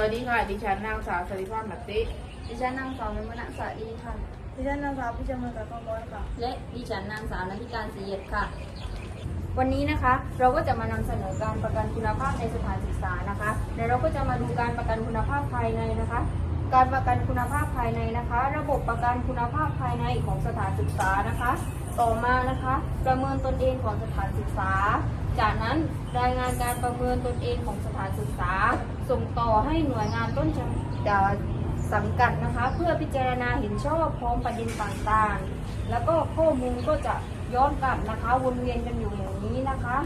วัสดีค่ะ ดิฉันนางสาวสริภาพหมัตติ ดิฉันนางสาวเมมนะสวัสดีค่ะ ดิฉันนางสาวพิจารณาการบอยค่ะ และดิฉันนางสาวนันทิการศรีเอียดค่ะ วันนี้นะคะเราก็จะมานำเสนอการประกันคุณภาพในสถานศึกษานะคะเดี๋ยวเราก็จะมาดูการประกันคุณภาพภายในนะคะ การประกันคุณภาพภายในนะคะ ระบบประกันคุณภาพภายในของสถานศึกษานะคะ ต่อมานะคะ ประเมินตนเองของสถานศึกษา จากนั้นรายงานการประเมินตนเองของสถานศึกษา ส่งต่อให้หน่วยงานต้นสังกัดนะคะ เพื่อพิจารณาเห็นชอบพร้อมประเด็นต่างๆ แล้วก็ข้อมูลก็จะย้อนกลับนะคะวนเวียนกันอยู่อย่างนี้นะคะ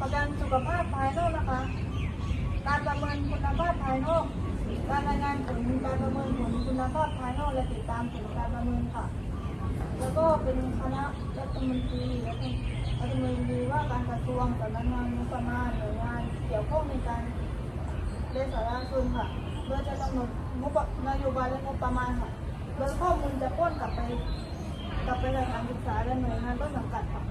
ประกันสุขภาพภายนอกนะคะ การประเมินคุณภาพภายนอก การรายงานผลการประเมินผลคุณภาพภายนอกและติดตามผลการประเมินค่ะ แล้วก็เป็นคณะรัฐมนตรีและเป็นรัฐมนตรีว่าการกระทรวงสำนักงานงบประมาณหน่วยงานเกี่ยวข้องในการเรียนสาระชนค่ะโดยจะกำหนดงบนโยบายและงบประมาณค่ะโดยข้อมูลจะป้อนกลับไป กลับไปสถานศึกษาและหน่วยงานต้นสังกัดค่ะ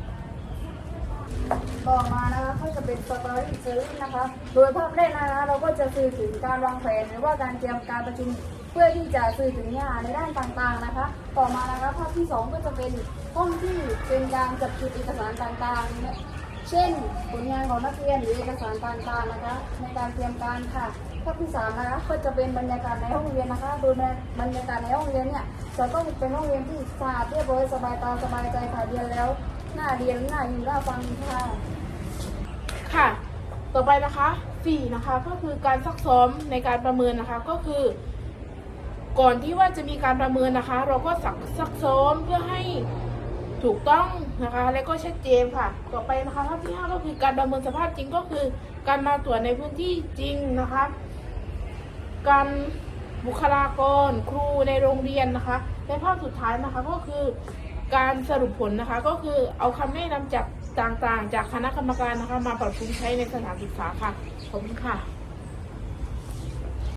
ต่อมานะคะก็จะเป็นสตอรี่เซอรี่นะคะ โดยภาพแรกนะคะเราก็จะสื่อถึงการวางแผนหรือว่าการเตรียมการประชุมเพื่อที่จะสื่อถึงเนื้อหาในด้านต่างๆนะคะ ต่อมานะคะภาพที่สองก็จะเป็นห้องที่เป็นการจัดจุดเอกสารต่างๆ เช่น ผลงานของนักเรียนหรือเอกสารต่างๆนะคะ ในการเตรียมการค่ะ ภาพที่สามนะคะก็จะเป็นบรรยากาศในห้องเรียนนะคะ โดยบรรยากาศในห้องเรียนเนี่ยจะต้องเป็นห้องเรียนที่สะอาดเรียบร้อยสบายตาสบายใจค่ะเรียนแล้ว น่าเรียนหน่าอยู่น่าฟังค่ะ ค่ะ ต่อไปนะคะสี่นะคะก็คือการซักซ้อมในการประเมินนะคะก็คือ ก่อนที่ว่าจะมีการประเมินนะคะ เราก็ซักซักซ้อมเพื่อให้ถูกต้องนะคะ และก็ชัดเจนค่ะ ต่อไปนะคะภาพที่ห้าก็คือการประเมินสภาพจริงก็คือ การมาตรวจในพื้นที่จริงนะคะ การบุคลากรครูในโรงเรียนนะคะ และภาพสุดท้ายนะคะก็คือ การสรุปผลนะคะก็คือเอาคำแนะนำจากต่างๆ จากคณะกรรมการนะคะ มาปรับปรุงใช้ในสถานศึกษาค่ะ ขอบคุณค่ะ